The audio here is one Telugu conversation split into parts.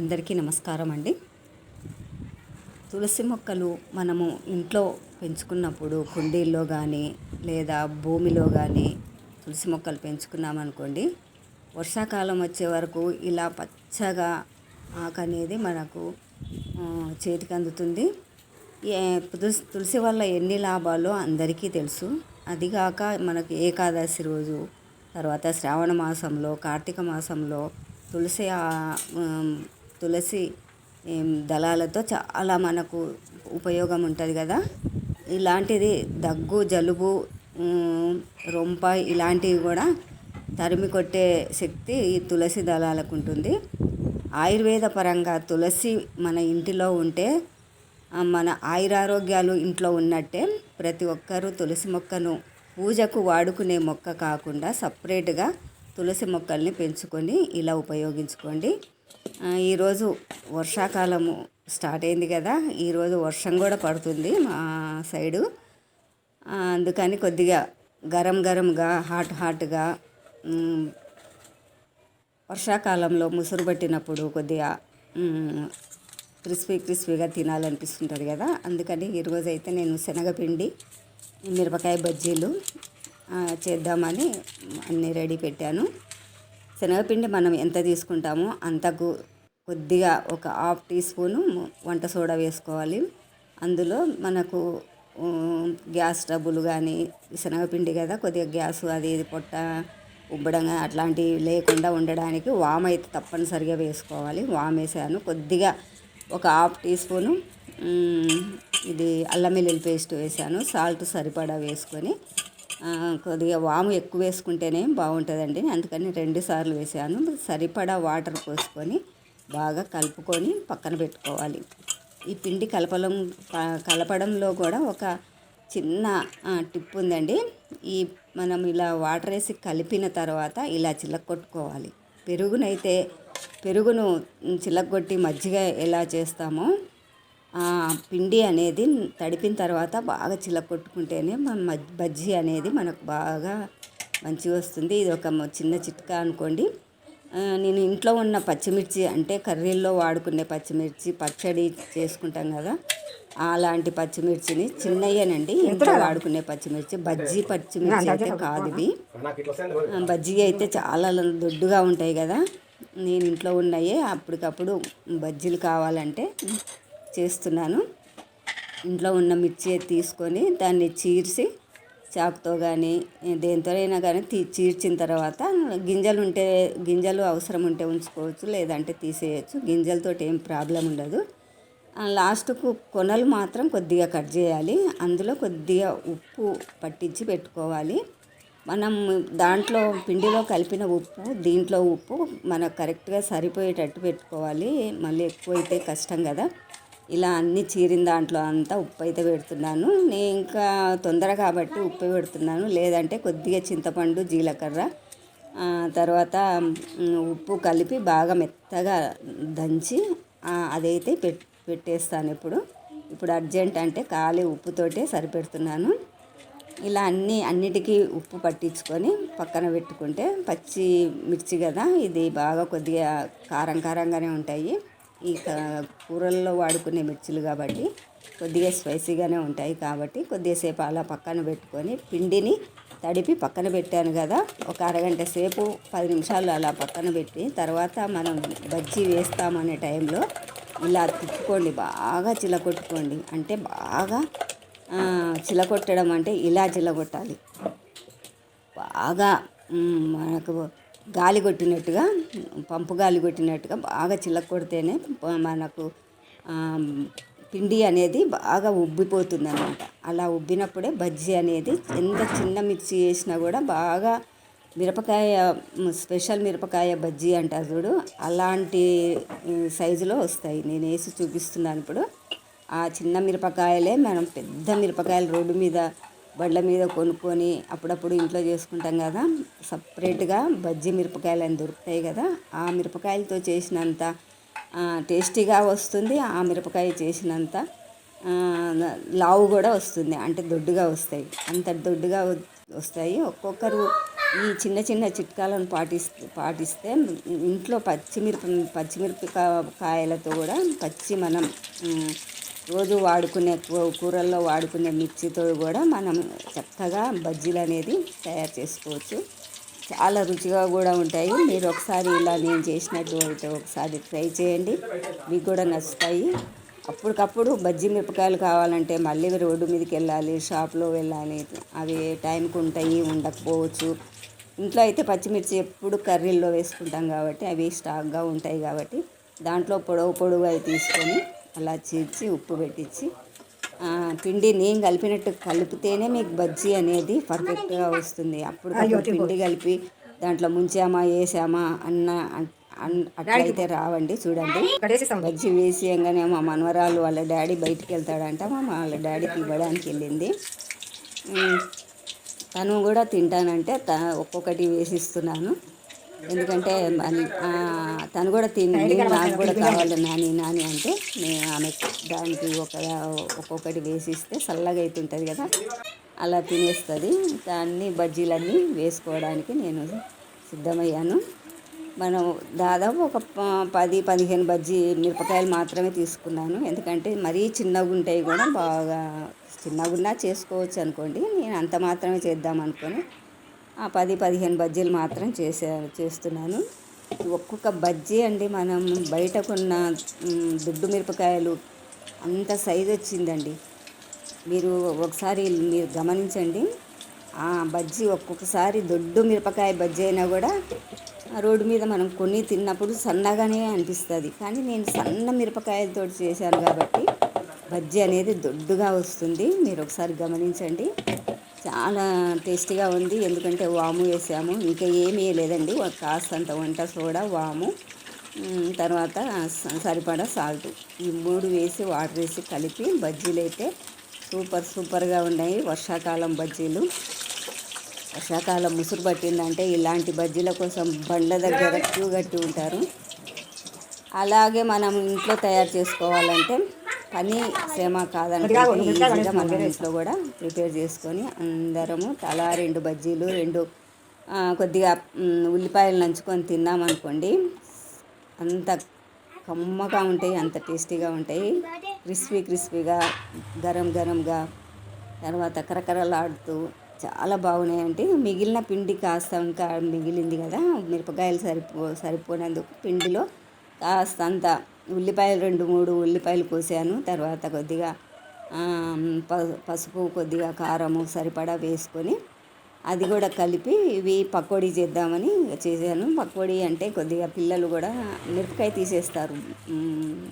అందరికీ నమస్కారం అండి. తులసి మొక్కలు మనము ఇంట్లో పెంచుకున్నప్పుడు కుండీల్లో కానీ లేదా భూమిలో కానీ తులసి మొక్కలు పెంచుకున్నామనుకోండి వర్షాకాలం వచ్చే వరకు ఇలా పచ్చగా ఆకు అనేది మనకు చేతికి అందుతుంది. ఏ తులసి తులసి వల్ల ఎన్ని లాభాలో అందరికీ తెలుసు. అదిగాక మనకు ఏకాదశి రోజు తర్వాత శ్రావణ మాసంలో కార్తీక మాసంలో తులసి తులసి దళాలతో చాలా మనకు ఉపయోగం ఉంటుంది కదా. ఇలాంటిది దగ్గు జలుబు రొంప ఇలాంటివి కూడా తరిమి కొట్టే శక్తి ఈ తులసి దళాలకు ఉంటుంది. ఆయుర్వేద పరంగా తులసి మన ఇంటిలో ఉంటే మన ఆయురారోగ్యాలు ఇంట్లో ఉన్నట్టే ప్రతి ఒక్కరూ తులసి మొక్కను పూజకు వాడుకునే మొక్క కాకుండా సపరేట్గా తులసి మొక్కల్ని పెంచుకొని ఇలా ఉపయోగించుకోండి. ఈరోజు వర్షాకాలము స్టార్ట్ అయింది కదా ఈరోజు వర్షం కూడా పడుతుంది మా సైడు. అందుకని కొద్దిగా గరం గరంగా హాట్ హాట్గా వర్షాకాలంలో ముసురు పట్టినప్పుడు కొద్దిగా క్రిస్పీ క్రిస్పీగా తినాలనిపిస్తుంటుంది కదా. అందుకని ఈరోజు అయితే నేను శనగపిండి మిరపకాయ బజ్జీలు చేద్దామని అన్నీ రెడీ పెట్టాను. శనగపిండి మనం ఎంత తీసుకుంటామో అంతకు కొద్దిగా ఒక హాఫ్ టీ స్పూను వంట సోడా వేసుకోవాలి. అందులో మనకు గ్యాస్ ట్రబుల్ కానీ శనగపిండి కదా కొద్దిగా గ్యాస్ అది ఇది పొట్ట ఉబ్బడం అట్లాంటివి లేకుండా ఉండడానికి వామ్ అయితే తప్పనిసరిగా వేసుకోవాలి. వామ్ వేసాను. కొద్దిగా ఒక హాఫ్ టీ స్పూను ఇది అల్లం వెల్లుల్లి పేస్ట్ వేసాను. సాల్ట్ సరిపడా వేసుకొని కొద్దిగా వాము ఎక్కువ వేసుకుంటేనే బాగుంటుందండి. అందుకని రెండు సార్లు వేసాను. సరిపడా వాటర్ పోసుకొని బాగా కలుపుకొని పక్కన పెట్టుకోవాలి. ఈ పిండి కలపడం కలపడంలో కూడా ఒక చిన్న టిప్ ఉందండి. ఈ మనం ఇలా వాటర్ వేసి కలిపిన తర్వాత ఇలా చిలక్కొట్టుకోవాలి పెరుగునైతే పెరుగును చిలక్కొట్టి మజ్జిగ ఎలా చేస్తామో పిండి అనేది తడిపిన తర్వాత బాగా చిలకొట్టుకుంటేనే మన బజ్జీ అనేది మనకు బాగా మంచిగా వస్తుంది. ఇది ఒక చిన్న చిట్కా అనుకోండి. నేను ఇంట్లో ఉన్న పచ్చిమిర్చి అంటే కర్రీల్లో వాడుకునే పచ్చిమిర్చి పచ్చడి చేసుకుంటాం కదా అలాంటి పచ్చిమిర్చిని చిన్నయ్యనండి ఇంట్లో వాడుకునే పచ్చిమిర్చి బజ్జీ పచ్చిమిర్చి అయితే కాదు ఇవి బజ్జీ అయితే చాలా దొడ్డుగా ఉంటాయి కదా నేను ఇంట్లో ఉన్నాయే అప్పటికప్పుడు బజ్జీలు కావాలంటే చేస్తున్నాను. ఇంట్లో ఉన్న మిర్చి తీసుకొని దాన్ని చీర్చి చాకుతో కానీ దేంతోనైనా కానీ తీ చీర్చిన తర్వాత గింజలు ఉంటే గింజలు అవసరం ఉంటే ఉంచుకోవచ్చు లేదంటే తీసేయచ్చు. గింజలతో ఏం ప్రాబ్లం ఉండదు. లాస్ట్కు కొనలు మాత్రం కొద్దిగా కట్ చేయాలి. అందులో కొద్దిగా ఉప్పు పట్టించి పెట్టుకోవాలి. మనం దాంట్లో పిండిలో కలిపిన ఉప్పు దీంట్లో ఉప్పు మనకు కరెక్ట్గా సరిపోయేటట్టు పెట్టుకోవాలి. మళ్ళీ ఎక్కువైతే కష్టం కదా. ఇలా అన్ని చీరిన దాంట్లో అంతా ఉప్పు అయితే పెడుతున్నాను. నేను ఇంకా తొందర కాబట్టి ఉప్పు పెడుతున్నాను. లేదంటే కొద్దిగా చింతపండు జీలకర్ర తర్వాత ఉప్పు కలిపి బాగా మెత్తగా దంచి అదైతే పెట్ పెట్టేస్తాను ఇప్పుడు. ఇప్పుడు అర్జెంట్ అంటే ఖాళీ ఉప్పుతోటే సరిపెడుతున్నాను. ఇలా అన్ని అన్నిటికీ ఉప్పు పట్టించుకొని పక్కన పెట్టుకుంటే పచ్చి మిర్చి కదా ఇది బాగా కొద్దిగా కారం కారంగానే ఉంటాయి. ఈ క- కూరల్లో వాడుకునే మిర్చిలు కాబట్టి కొద్దిగా స్పైసీగానే ఉంటాయి కాబట్టి కొద్దిసేపు అలా పక్కన పెట్టుకొని పిండిని తడిపి పక్కన పెట్టాను కదా. ఒక అరగంట సేపు పది నిమిషాలు అలా పక్కన పెట్టి తర్వాత మనం బజ్జీ వేస్తామనే టైంలో ఇలా తిప్పుకోండి. బాగా చిలకొట్టుకోండి అంటే బాగా చిలకొట్టడం అంటే ఇలా చిలకొట్టాలి బాగా మనకు గాలి కొట్టినట్టుగా పంపు గాలి కొట్టినట్టుగా బాగా చిలక కొడితేనే మనకు పిండి అనేది బాగా ఉబ్బిపోతుంది అనమాట అలా ఉబ్బినప్పుడే బజ్జీ అనేది ఎంత చిన్న మిర్చి వేసినా కూడా బాగా మిరపకాయ స్పెషల్ మిరపకాయ బజ్జీ అంటారు చూడు అలాంటి సైజులో వస్తాయి. నేను వేసి చూపిస్తున్నాను ఇప్పుడు. ఆ చిన్న మిరపకాయలే మనం పెద్ద మిరపకాయలు రోడ్డు మీద బళ్ళ మీద కొనుక్కొని అప్పుడప్పుడు ఇంట్లో చేసుకుంటాం కదా. సపరేట్గా బజ్జీ మిరపకాయలు అని దొరుకుతాయి కదా. ఆ మిరపకాయలతో చేసినంత టేస్టీగా వస్తుంది. ఆ మిరపకాయ చేసినంత లావు కూడా వస్తుంది. అంటే దొడ్డుగా వస్తాయి. అంత దొడ్డుగా వస్తాయి. ఒక్కొక్కరు ఈ చిన్న చిన్న చిట్కాలను పాటిస్తే పాటిస్తే ఇంట్లో పచ్చిమిరప పచ్చిమిరపకాయలతో కూడా పచ్చి మనం రోజు వాడుకునే కూ- కూరల్లో వాడుకునే మిర్చితో కూడా మనం చక్కగా బజ్జీలు అనేది తయారు చేసుకోవచ్చు. చాలా రుచిగా కూడా ఉంటాయి. మీరు ఒకసారి ఇలా నేను చేసినట్టు అయితే ఒకసారి ట్రై చేయండి. మీకు కూడా నచ్చుతాయి. అప్పటికప్పుడు బజ్జీ మిరపకాయలు కావాలంటే మళ్ళీ రోడ్డు మీదకి వెళ్ళాలి షాప్లో వెళ్ళాలి. అవి టైంకి ఉంటాయి ఉండకపోవచ్చు. ఇంట్లో అయితే పచ్చిమిర్చి ఎప్పుడు కర్రీల్లో వేసుకుంటాం కాబట్టి అవి స్టాక్గా ఉంటాయి కాబట్టి దాంట్లో పొడవు పొడవు అవి తీసుకొని అలా చీల్చి ఉప్పు పెట్టించి ఆ, పిండి నేను కలిపినట్టు కలిపితేనే మీకు బజ్జీ అనేది పర్ఫెక్ట్గా వస్తుంది. అప్పుడు పిండి కలిపి దాంట్లో ముంచామా వేసామా అన్న అన్- అన్- అట్లయితే రావండి చూడండి. బజ్జీ వేసేయంగానే మా మనవరాలు వాళ్ళ డాడీ బయటికి వెళ్తాడంట మా వాళ్ళ డాడీకి ఇవ్వడానికి వెళ్ళింది. తను కూడా తింటానంటే త ఒక్కొక్కటి వేసిస్తున్నాను. ఎందుకంటే తను కూడా తిని నాకు కూడా కావాలి నాని నాని అంటే నేను ఆమె దానికి ఒక ఒక్కొక్కటి వేసిస్తే చల్లగా అవుతుంటుంది కదా అలా తినేస్తుంది. దాన్ని బజ్జీలన్నీ వేసుకోవడానికి నేను సిద్ధమయ్యాను. మనం దాదాపు ఒక ప- పది పదిహేను బజ్జీ మిరపకాయలు మాత్రమే తీసుకున్నాను. ఎందుకంటే మరీ చిన్నగా ఉంటాయి కూడా బాగా చిన్నగా ఉన్నా చేసుకోవచ్చు అనుకోండి నేను అంత మాత్రమే చేద్దాం అనుకొని పది పదిహేను బజ్జీలు మాత్రం చేసే చేస్తున్నాను. ఒక్కొక్క బజ్జీ అండి మనం బయటకున్న దుడ్డు మిరపకాయలు అంత సైజు వచ్చిందండి. మీరు ఒకసారి మీరు గమనించండి. ఆ బజ్జీ ఒక్కొక్కసారి దొడ్డు మిరపకాయ బజ్జీ అయినా కూడా రోడ్డు మీద మనం కొన్ని తిన్నప్పుడు సన్నగానే అనిపిస్తుంది. కానీ నేను సన్న మిరపకాయలతో చేశాను కాబట్టి బజ్జీ అనేది దొడ్డుగా వస్తుంది. మీరు ఒకసారి గమనించండి. చాలా టేస్టీగా ఉంది. ఎందుకంటే వాము వేసాము. ఇంకా ఏమీ లేదండి కాస్తంత వంట సోడా వాము తర్వాత స- సరిపడా సాల్ట్. ఈ మూడు వేసి వాటర్ వేసి కలిపి బజ్జీలు అయితే సూపర్ సూపర్గా ఉన్నాయి. వర్షాకాలం బజ్జీలు. వర్షాకాలం ముసురు పట్టిందంటే ఇలాంటి బజ్జీల కోసం బండ్ల దగ్గర క్యూ కట్టి ఉంటారు. అలాగే మనం ఇంట్లో తయారు చేసుకోవాలంటే పని శ్రమ ఈజీగా మనం ఇంట్లో కూడా ప్రిపేర్ చేసుకొని అందరము తలా రెండు బజ్జీలు రెండు కొద్దిగా ఉల్లిపాయలు నంచుకొని తిన్నామనుకోండి అంత కమ్మగా ఉంటాయి అంత టేస్టీగా ఉంటాయి. క్రిస్పీ క్రిస్పీగా గరం గరంగా తర్వాత కరకరలాడుతూ చాలా బాగున్నాయి. అంటే మిగిలిన పిండి కాస్త ఇంకా మిగిలింది కదా మిరపకాయలు సరిపో సరిపోయినందుకు పిండిలో కాస్తంత ఉల్లిపాయలు రెండు మూడు ఉల్లిపాయలు కోసాను. తర్వాత కొద్దిగా ప- పసుపు కొద్దిగా కారము సరిపడా వేసుకొని అది కూడా కలిపి ఇవి పకోడీ చేద్దామని చేశాను. పకోడీ అంటే కొద్దిగా పిల్లలు కూడా మిరపకాయ తీసేస్తారు.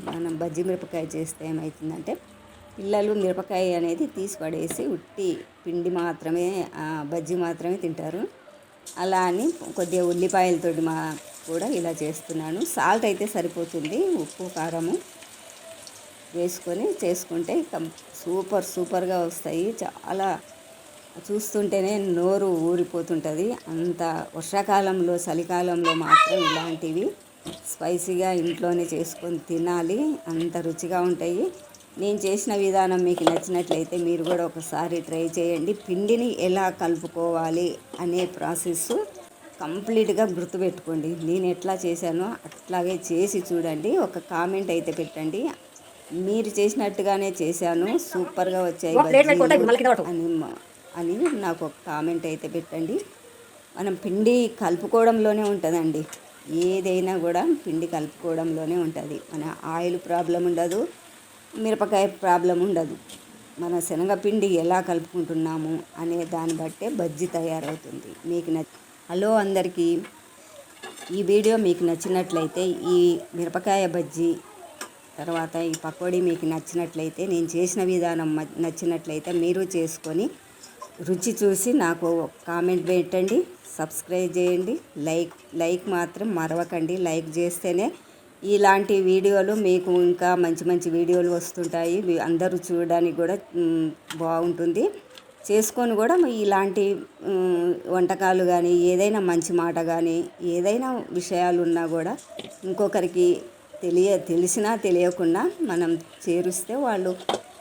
మనం బజ్జి మిరపకాయ చేస్తే ఏమవుతుందంటే పిల్లలు మిరపకాయ అనేది తీసి పడేసి ఉట్టి పిండి మాత్రమే బజ్జి మాత్రమే తింటారు. అలా అని కొద్దిగా ఉల్లిపాయలతోటి మా కూడా ఇలా చేస్తున్నాను. సాల్ట్ అయితే సరిపోతుంది ఉప్పు కారము వేసుకొని చేసుకుంటే సూపర్ సూపర్గా వస్తాయి. చాలా చూస్తుంటేనే నోరు ఊరిపోతుంటుంది. అంత వర్షాకాలంలో చలికాలంలో మాత్రం ఇలాంటివి స్పైసీగా ఇంట్లోనే చేసుకొని తినాలి. అంత రుచిగా ఉంటాయి. నేను చేసిన విధానం మీకు నచ్చినట్లయితే మీరు కూడా ఒకసారి ట్రై చేయండి. పిండిని ఎలా కలుపుకోవాలి అనే ప్రాసెస్ కంప్లీట్గా గుర్తుపెట్టుకోండి. నేను ఎట్లా చేశానో అట్లాగే చేసి చూడండి. ఒక కామెంట్ అయితే పెట్టండి. మీరు చేసినట్టుగానే చేశాను. సూపర్గా వచ్చాయి అని అని నాకు ఒక కామెంట్ అయితే పెట్టండి. మనం పిండి కలుపుకోవడంలోనే ఉంటుందండి. ఏదైనా కూడా పిండి కలుపుకోవడంలోనే ఉంటుంది. మన ఆయిల్ ప్రాబ్లం ఉండదు. మిరపకాయ ప్రాబ్లం ఉండదు. మన శనగపిండి ఎలా కలుపుకుంటున్నాము అనే దాన్ని బట్టే బజ్జీ తయారవుతుంది. మీకు నచ్చ హలో అందరికీ. ఈ వీడియో మీకు నచ్చినట్లయితే ఈ మిరపకాయ బజ్జీ తర్వాత ఈ పకోడీ మీకు నచ్చినట్లయితే నేను చేసిన విధానం నచ్చినట్లయితే మీరు చేసుకొని రుచి చూసి నాకు కామెంట్ పెట్టండి సబ్స్క్రైబ్ చేయండి లైక్ లైక్ మాత్రం మరవకండి. లైక్ చేస్తేనే ఇలాంటి వీడియోలు మీకు ఇంకా మంచి మంచి వీడియోలు వస్తుంటాయి. అందరూ చూడడానికి కూడా బాగుంటుంది. చేసుకొని కూడా ఇలాంటి వంటకాలు కానీ ఏదైనా మంచి మాట కానీ ఏదైనా విషయాలు ఉన్నా కూడా ఇంకొకరికి తెలియ తెలిసినా తెలియకుండా మనం చేరుస్తే వాళ్ళు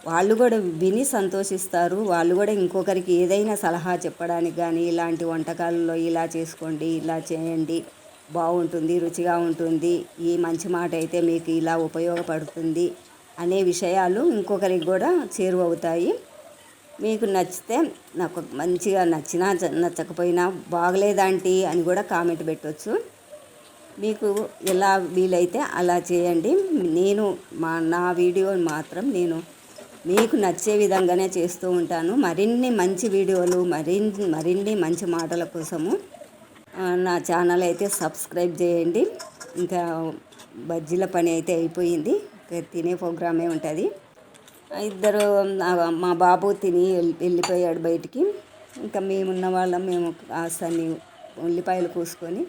వాళ్ళు కూడా విని సంతోషిస్తారు. వాళ్ళు కూడా ఇంకొకరికి ఏదైనా సలహా చెప్పడానికి కానీ ఇలాంటి వంటకాలలో ఇలా చేసుకోండి ఇలా చేయండి బాగుంటుంది రుచిగా ఉంటుంది ఈ మంచి మాట అయితే మీకు ఇలా ఉపయోగపడుతుంది అనే విషయాలు ఇంకొకరికి కూడా చేరువవుతాయి. మీకు నచ్చితే నాకు మంచిగా నచ్చినా నచ్చకపోయినా బాగలేదాంటి అని కూడా కామెంట్ పెట్టవచ్చు మీకు ఎలా వీలైతే అలా చేయండి. నేను మా నా వీడియో మాత్రం నేను మీకు నచ్చే విధంగానే చేస్తూ ఉంటాను. మరిన్ని మంచి వీడియోలు మరిన్ని మరిన్ని మంచి మాటల కోసము నా ఛానల్ అయితే సబ్స్క్రైబ్ చేయండి. ఇంకా బజ్జీల పని అయితే అయిపోయింది. తినే ప్రోగ్రామే ఉంటుంది. ఇద్దరు మా బాబు తిని వెళ్ళిపోయాడు బయటికి. ఇంకా మేమున్న వాళ్ళం మేము కాస్తని ఉల్లిపాయలు కోసుకొని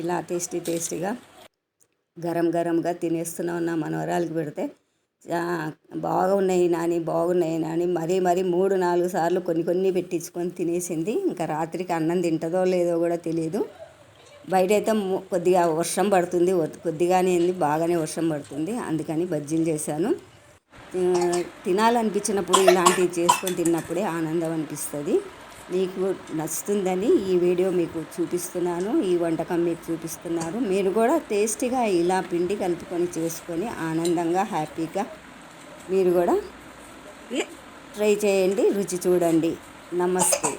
ఇలా టేస్టీ టేస్టీగా గరం గరంగా తినేస్తున్నాం నా మనవరాలకి పెడితే. బాగున్నాయి నాని బాగున్నాయి నాని. మరీ మరీ మూడు నాలుగు సార్లు కొన్ని కొన్ని పెట్టించుకొని తినేసింది. ఇంకా రాత్రికి అన్నం తింటుందో లేదో కూడా తెలియదు బయట అయితే కొద్దిగా వర్షం పడుతుంది. కొద్దిగానే ఉంది బాగానే వర్షం పడుతుంది. అందుకని బజ్జీలు చేశాను. తినాలనిపించినప్పుడు ఇలాంటివి చేసుకొని తిన్నప్పుడే ఆనందం అనిపిస్తుంది. మీకు నచ్చుతుందని ఈ వీడియో మీకు చూపిస్తున్నాను ఈ వంటకం మీకు చూపిస్తున్నారు మీరు కూడా టేస్టీగా ఇలా పిండి కలుపుకొని చేసుకొని ఆనందంగా హ్యాపీగా మీరు కూడా ట్రై చేయండి రుచి చూడండి. నమస్తే.